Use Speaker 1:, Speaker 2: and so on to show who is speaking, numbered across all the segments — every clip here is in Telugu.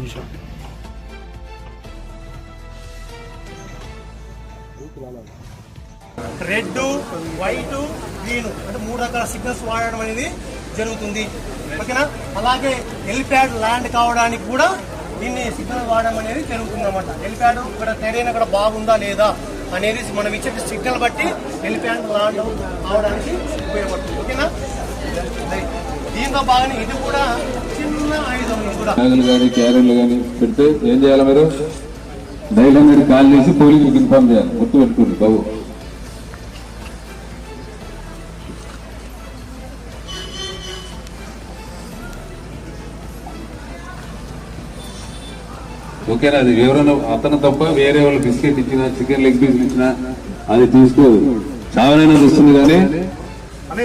Speaker 1: నిమిషం. Red white green. అంటే మూడు రకాల సిగ్నల్స్ వాడడం అనేది జరుగుతుంది. ఓకేనా? అలాగే హెలిప్యాడ్ ల్యాండ్ కావడానికి కూడా దీన్ని సిగ్నల్ వాడడం అనేది జరుగుతుంది అనమాట హెలిప్యాడ్ ఇక్కడ సరైన ఇక్కడ బాగుందా లేదా అనేది మనం ఇచ్చే సిగ్నల్ బట్టి హెలిప్యాడ్ ల్యాండ్ కావడానికి ఉపయోగపడుతుంది. ఓకేనా? దీంతో బాగానే ఇది కూడా
Speaker 2: బ్యాగులు కానీ క్యారీలు కానీ పెడితే ఏం చేయాలి మీరు? ధైర్యం మీరు కాల్ చేసి పోలీసులకు ఇన్ఫార్మ్ చేయాలి. గుర్తు పెట్టుకోండి బాబు. ఓకేనా అది ఎవరైనా అతను తప్ప వేరే వాళ్ళు బిస్కెట్ ఇచ్చినా చికెన్ లెగ్ పీస్ ఇచ్చినా అది తీసుకోదు. చావనైనా చూస్తుంది కానీ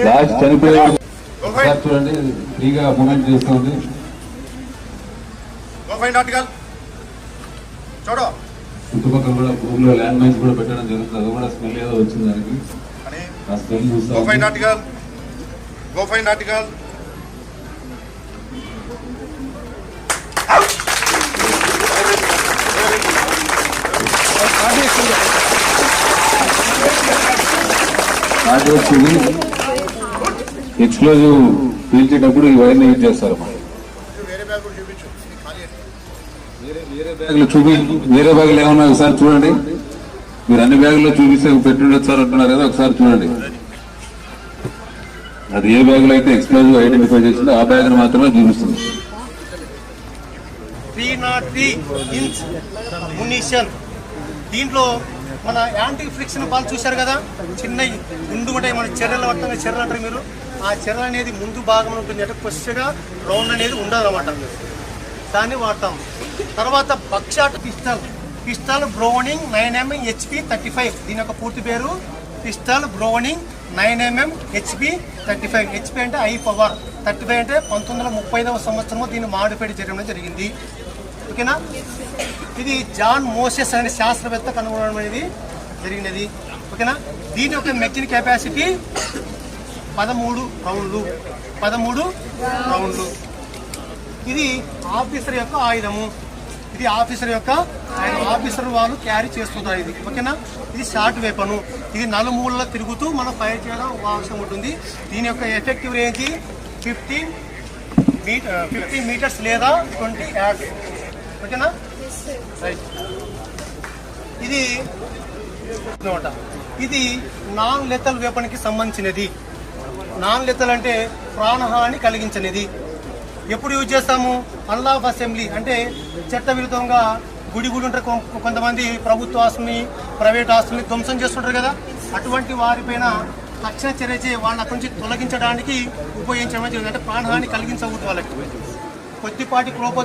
Speaker 2: లాస్ట్ చనిపోయే చూడండి ఫ్రీగా మూమెంట్ చేస్తుంది.
Speaker 3: Find article. చూడు.
Speaker 2: చుట్టుపక్కల కూడా భూమిలో ల్యాండ్ మైన్స్ కూడా పెట్టడం జరుగుతుంది. అది కూడా స్మెల్ ఏదో వచ్చింది దానికి. ఆ స్మెల్ చూస్తా
Speaker 3: find. Article go find article
Speaker 2: explosive పీల్చేటప్పుడు ఈ వైర్ని యూజ్ చేస్తారు.
Speaker 3: వేరే
Speaker 2: బ్యాగులు చూపి వేరే ఏమన్నా ఒకసారి చూడండి. మీరు అన్ని బ్యాగుల్లో చూపిస్తే పెట్టుండొచ్చు సార్ అంటున్నారు కదా ఒకసారి చూడండి. అది ఏ బ్యాగులో అయితే ఎక్స్ప్లోజివ్ ఐడెంటిఫై చేసిందో ఆ బ్యాగ్ మాత్రమే చూపిస్తుంది.
Speaker 1: Three naught three inch munition. దీంట్లో మన యాంటీ ఫ్రిక్షన్ బాల్ చూశారు కదా? చిన్న గుండు ఉంటాయి మన చర్యలు పట్టంగా చర్యలు అంటారు మీరు? ఆ చెర్ర అనేది ముందు భాగం ఉంటుంది అంటే కొద్దిగా రౌండ్ అనేది ఉండదు అనమాట దాన్ని వాడతాం. తర్వాత buckshot pistol pistol browning nine mm HP thirty five. దీని యొక్క పూర్తి పేరు pistol browning nine mm HP thirty five. HP అంటే ఐ పవర్. థర్టీ ఫైవ్ అంటే పంతొమ్మిది వందల ముప్పై ఐదవ సంవత్సరంలో దీన్ని మాడిఫై చేయడం జరిగింది. ఓకేనా? ఇది జాన్ మోసెస్ అనే శాస్త్రవేత్త కనుగొనడం అనేది జరిగినది. ఓకేనా? దీని యొక్క మెగ్జిన్ కెపాసిటీ పదమూడు రౌండ్లు. పదమూడు రౌండ్లు. ఇది ఆఫీసర్ యొక్క ఆయుధము. ఇది ఆఫీసర్ యొక్క ఆఫీసర్ వాళ్ళు క్యారీ చేస్తుంటారు ఇది. ఓకేనా? ఇది షార్ట్ వేపను. ఇది నలుమూలలో తిరుగుతూ మనం ఫైర్ చేయడం అవసరం ఉంటుంది. దీని యొక్క effective range fifteen fifteen metres లేదా ట్వంటీ యాడ్స్ ఓకేనా? రైట్. ఇది ఇది నాన్ లెతల్ వేపన్కి సంబంధించినది. నాన్ అంటే ప్రాణహాని కలిగించనిది. ఎప్పుడు యూజ్ చేస్తాము? అన్లాఫ్ అసెంబ్లీ అంటే చట్ట విరుద్ధంగా గుడి గుడి ఉంటారు కొంతమంది ప్రభుత్వ ఆస్తుల్ని ప్రైవేట్ ఆస్తుల్ని ధ్వంసం చేస్తుంటారు కదా? అటువంటి వారిపైన తక్షణ చర్య చేసి వాళ్ళని అక్కడి నుంచి తొలగించడానికి ఉపయోగించడం జరిగింది. అంటే ప్రాణహాని కలిగించకూడదు వాళ్ళకి. కొద్దిపాటి క్లోపో